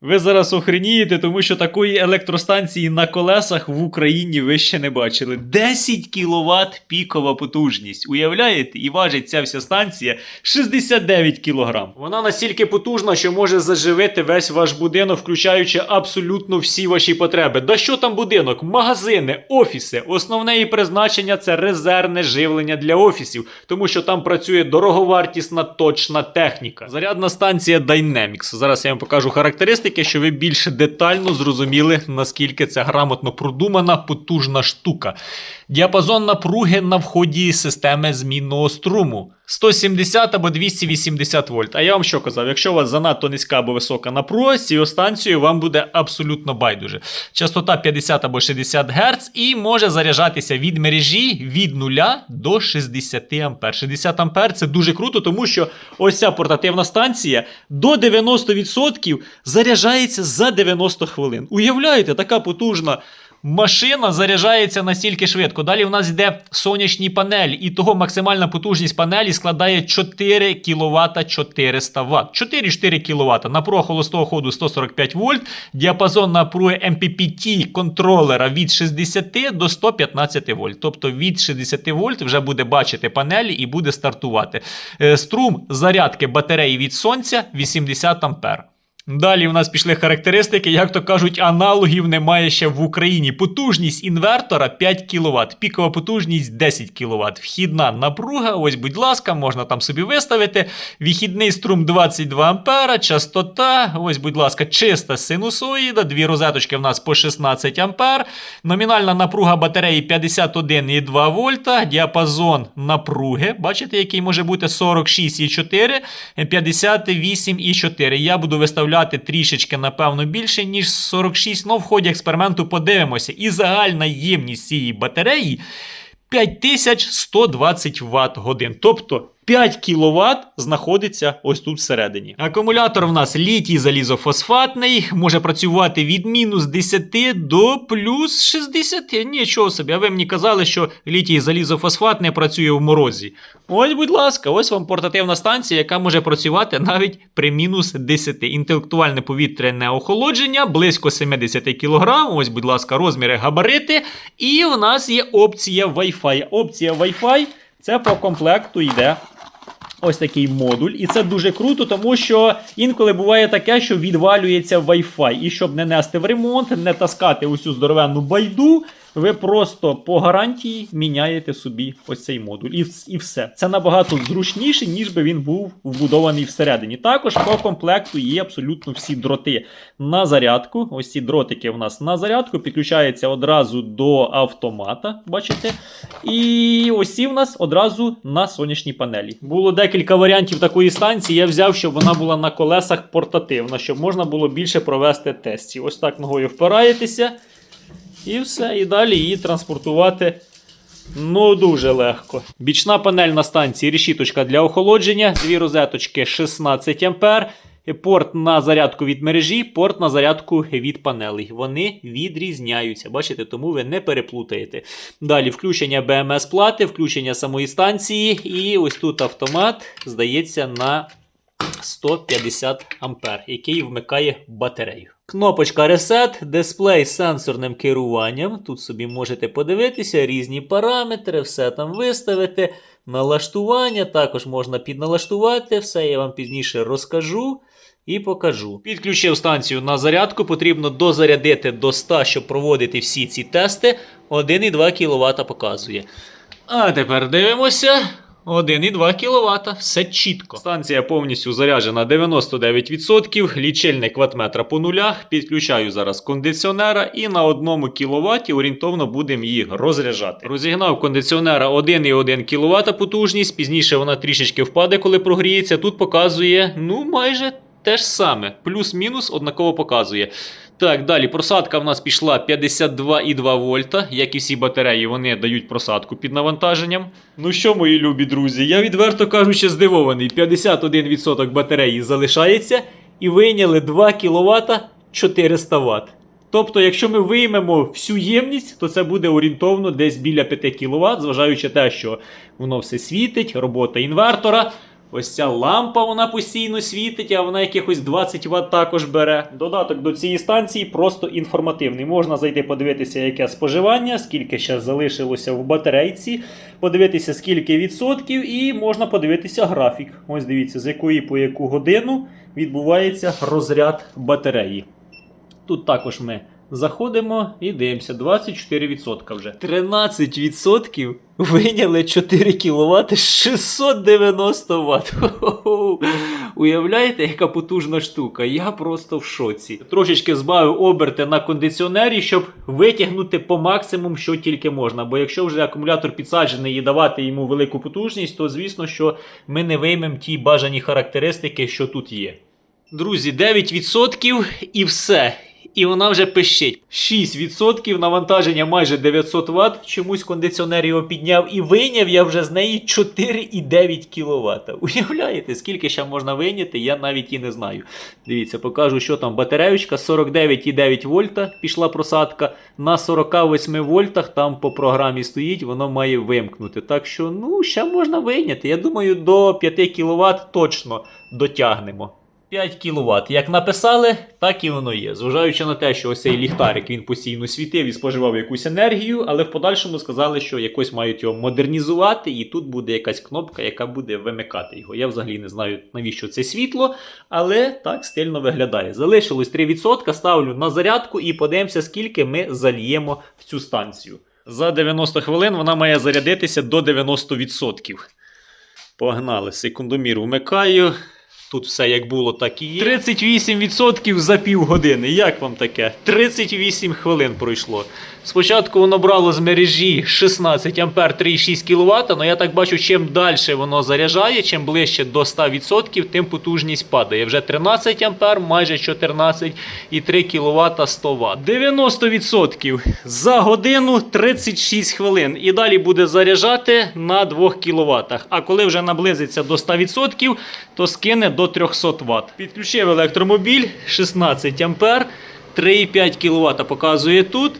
Ви зараз охренієте, тому що такої електростанції на колесах в Україні ви ще не бачили. 10 кВт пікова потужність. Уявляєте? І важить ця вся станція 69 кг. Вона настільки потужна, що може заживити весь ваш будинок, включаючи абсолютно всі ваші потреби. Да що там будинок? Магазини, офіси. Основне її призначення це резервне живлення для офісів, тому що там працює дороговартісна точна техніка. Зарядна станція Dynamics. Зараз я вам покажу характеристики, що ви більш детально зрозуміли, наскільки це грамотно продумана, потужна штука. Діапазон напруги на вході системи змінного струму. 170 або 280 вольт. А я вам що казав? Якщо у вас занадто низька або висока напруга, з цією станцією вам буде абсолютно байдуже. Частота 50 або 60 Гц і може заряджатися від мережі від 0 до 60 А. 60 А це дуже круто, тому що ось ця портативна станція до 90% заряджається за 90 хвилин. Уявляєте, така потужна. Машина заряджається настільки швидко. Далі в нас йде сонячні панелі, і того максимальна потужність панелі складає 4 кВт 400 Вт. 4-4 кВт. Напруга холостого ходу 145 вольт, діапазон напруги MPPT контролера від 60 до 115 вольт. Тобто від 60 вольт вже буде бачити панелі і буде стартувати. Е, Струм зарядки батареї від сонця 80 ампер. Далі в нас пішли характеристики, як то кажуть, аналогів немає ще в Україні. Потужність інвертора 5 кВт, пікова потужність 10 кВт. Вхідна напруга, ось, будь ласка, можна там собі виставити. Вихідний струм 22 А, частота, ось, будь ласка, чиста синусоїда, дві розеточки в нас по 16 А. Номінальна напруга батареї 51,2 вольта, діапазон напруги, бачите, який може бути 46,4, 58,4. Я буду виставляти трішечки, напевно, більше, ніж 46, но в ході експерименту подивимося. І загальна ємність цієї батареї 5120 Вт годин. Тобто 5 кВт знаходиться ось тут всередині. Акумулятор в нас літій залізофосфатний, може працювати від мінус 10 до плюс 60. Нічого собі, а ви мені казали, що літій залізофосфат не працює в морозі. Ось, будь ласка, ось вам портативна станція, яка може працювати навіть при мінус 10. Інтелектуальне повітряне охолодження близько 70 кг. Ось, будь ласка, розміри габарити. І в нас є опція Wi-Fi. Опція Wi-Fi це по комплекту йде. Ось такий модуль, і це дуже круто, тому що інколи буває таке, що відвалюється Wi-Fi. І щоб не нести в ремонт, не таскати усю здоровенну байду, ви просто по гарантії міняєте собі ось цей модуль. І, і все. Це набагато зручніше, ніж би він був вбудований всередині. Також по комплекту є абсолютно всі дроти на зарядку. Ось ці дротики в нас на зарядку підключаються одразу до автомата. Бачите? І ось ці в нас одразу на сонячній панелі. Було декілька варіантів такої станції. Я взяв, щоб вона була на колесах портативна, щоб можна було більше провести тестів. Ось так ногою впираєтеся. І все. І далі її транспортувати. Ну, дуже легко. Бічна панель на станції решіточка для охолодження, дві розеточки 16 А, порт на зарядку від мережі, порт на зарядку від панелей. Вони відрізняються. Бачите, тому ви не переплутаєте. Далі включення БМС плати, включення самої станції, і ось тут автомат, здається, на 150 ампер, який вмикає батарею. Кнопочка Reset, дисплей з сенсорним керуванням. Тут собі можете подивитися різні параметри, все там виставити. Налаштування також можна підналаштувати, все я вам пізніше розкажу і покажу. Підключив станцію на зарядку, потрібно дозарядити до 100, щоб проводити всі ці тести. 1,2 кВт показує. А тепер дивимося. 1,2 кВт, все чітко. Станція повністю заряджена 99%, лічильник ватметра по нулях. Підключаю зараз кондиціонера і на 1 кВт орієнтовно будемо її розряджати. Розігнав кондиціонера 1,1 кВт потужність, пізніше вона трішечки впаде, коли прогріється. Тут показує, ну, майже те ж саме. Плюс-мінус однаково показує. Так, далі просадка в нас пішла 52,2 вольта. Як і всі батареї, вони дають просадку під навантаженням. Ну що, мої любі друзі, я відверто кажучи, здивований. 51% батареї залишається і вийняли 2 кВт 400 Вт. Тобто, якщо ми виймемо всю ємність, то це буде орієнтовно десь біля 5 кВт, зважаючи те, що воно все світить, робота інвертора. Ось ця лампа вона постійно світить, а вона якихось 20 Вт також бере. Додаток до цієї станції просто інформативний. Можна зайти подивитися, яке споживання, скільки ще залишилося в батарейці, подивитися, скільки відсотків, і можна подивитися графік. Ось дивіться, з якої по яку годину відбувається розряд батареї. Тут також ми заходимо і дивимося 24% вже. 13% вийняли 4 кВт 690 Вт. Уявляєте, яка потужна штука? Я просто в шоці. Трошечки збавив оберти на кондиціонері, щоб витягнути по максимум, що тільки можна. Бо якщо вже акумулятор підсаджений і давати йому велику потужність, то звісно, що ми не виймемо ті бажані характеристики, що тут є. Друзі, 9% і все. І вона вже пищить. 6% навантаження майже 900 Вт. Чомусь кондиціонер його підняв і вийняв я вже з неї 4,9 кВт. Уявляєте, скільки ще можна вийняти, я навіть і не знаю. Дивіться, покажу, що там батареючка 49,9 вольта пішла просадка. На 48 вольтах там по програмі стоїть, воно має вимкнути. Так що, ну, ще можна вийняти. Я думаю, до 5 кВт точно дотягнемо. 5 кВт. Як написали, так і воно є. Зважаючи на те, що ось цей ліхтарик він постійно світив і споживав якусь енергію, але в подальшому сказали, що якось мають його модернізувати, і тут буде якась кнопка, яка буде вимикати його. Я взагалі не знаю, навіщо це світло, але так стильно виглядає. Залишилось 3%, ставлю на зарядку і подивимося, скільки ми зальємо в цю станцію. За 90 хвилин вона має зарядитися до 90%. Погнали, секундомір вмикаю. Тут все як було, так і є. 38% за півгодини. Як вам таке? 38 хвилин пройшло. Спочатку воно брало з мережі 16 А 3,6 кВт, але я так бачу, чим далі воно заряджає, чим ближче до 100%, тим потужність падає. Вже 13 А, майже 14 і 3 кВт 100 Вт. 90% за годину 36 хвилин. І далі буде заряджати на 2 кВт. А коли вже наблизиться до 100%, то скине до 300 Вт. Підключив електромобіль 16 А, 3,5 кВт показує тут.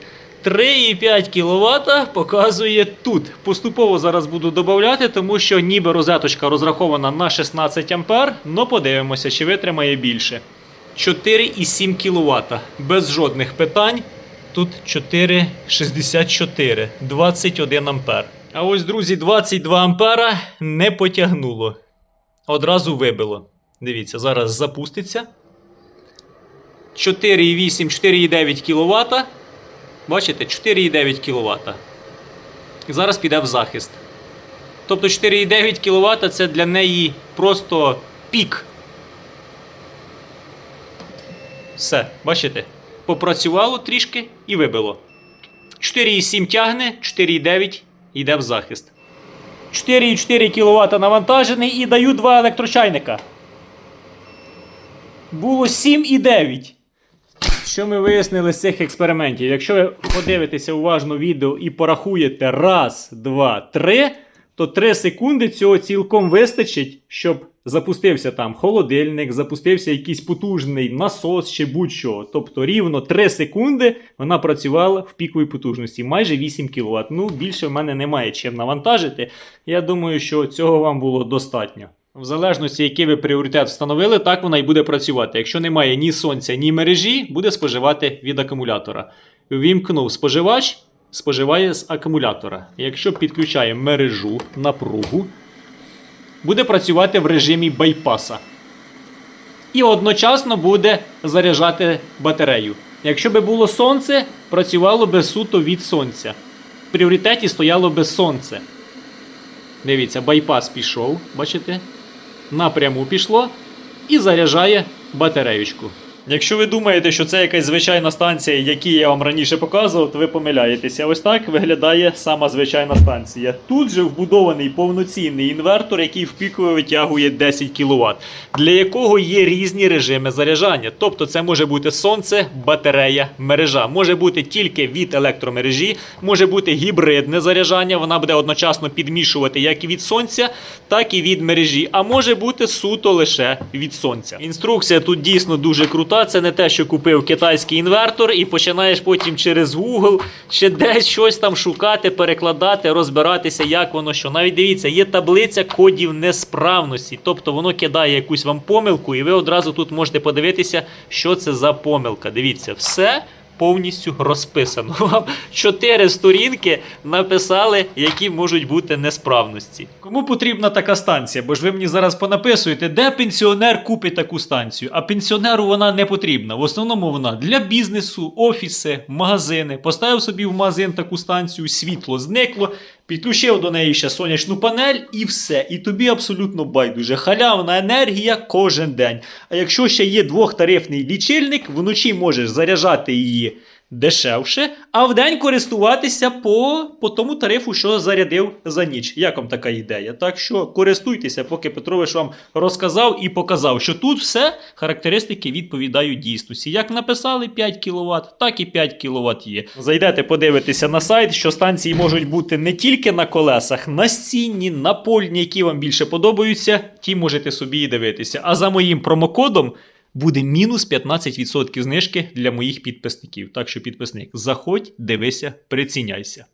3,5 кВт показує тут. Поступово зараз буду додавати, тому що ніби розеточка розрахована на 16 А, але подивимося, чи витримає більше. 4,7 кВт. Без жодних питань. Тут 4,64, 21 А. А ось, друзі, 22 ампера не потягнуло. Одразу вибило. Дивіться, зараз запуститься. 4,8, 4,9 кВт. Бачите, 4,9 кВт. Зараз піде в захист. Тобто 4,9 кВт це для неї просто пік. Все, бачите? Попрацювало трішки і вибило. 4,7 тягне, 4,9 йде в захист. 4,4 кВт навантажений і даю два електрочайника. Було 7,9. Що ми вияснили з цих експериментів? Якщо ви подивитеся уважно відео і порахуєте раз, два, три, то 3 секунди цього цілком вистачить, щоб запустився там холодильник, запустився якийсь потужний насос чи будь-що. Тобто рівно 3 секунди вона працювала в піковій потужності, майже 8 кВт. Ну, більше в мене немає чим навантажити. Я думаю, що цього вам було достатньо. В залежності, який ви пріоритет встановили, так вона і буде працювати. Якщо немає ні сонця, ні мережі, буде споживати від акумулятора. Ввімкнув споживач, споживає з акумулятора. Якщо підключаємо мережу, напругу, буде працювати в режимі байпаса. І одночасно буде заряджати батарею. Якщо би було сонце, працювало би суто від сонця. В пріоритеті стояло би сонце. Дивіться, байпас пішов, бачите? Напряму пішло і заряджає батареючку. Якщо ви думаєте, що це якась звичайна станція, які я вам раніше показував, то ви помиляєтеся. Ось так виглядає сама звичайна станція. Тут же вбудований повноцінний інвертор, який в піково витягує 10 кВт, для якого є різні режими заряджання. Тобто це може бути сонце, батарея, мережа. Може бути тільки від електромережі, може бути гібридне заряджання. Вона буде одночасно підмішувати як від сонця, так і від мережі. А може бути суто лише від сонця. Інструкція тут дійсно дуже крута. кВт це не те, що купив китайський інвертор, і починаєш потім через Google ще десь щось там шукати, перекладати, розбиратися, як воно що. Навіть дивіться, є таблиця кодів несправності. Тобто воно кидає якусь вам помилку, і ви одразу тут можете подивитися, що це за помилка. Дивіться, все повністю розписано. Вам чотири сторінки написали, які можуть бути несправності. Кому потрібна така станція? Бо ж ви мені зараз понаписуєте, де пенсіонер купить таку станцію. А пенсіонеру вона не потрібна. В основному вона для бізнесу, офіси, магазини. Поставив собі в магазин таку станцію, світло зникло. Підключив до неї ще сонячну панель і все. І тобі абсолютно байдуже. Халявна енергія кожен день. А якщо ще є двохтарифний лічильник, вночі можеш заряджати її дешевше, а вдень користуватися по, по тому тарифу, що зарядив за ніч. Як вам така ідея? Так що користуйтеся, поки Петрович вам розказав і показав, що тут все характеристики відповідають дійсності. Як написали 5 кВт, так і 5 кВт є. Зайдете, подивитися на сайт, що станції можуть бути не тільки на колесах, на стінні, на польні, які вам більше подобаються, ті можете собі і дивитися. А за моїм промокодом буде мінус 15% знижки для моїх підписників. Так що підписник, заходь, дивися, приціняйся.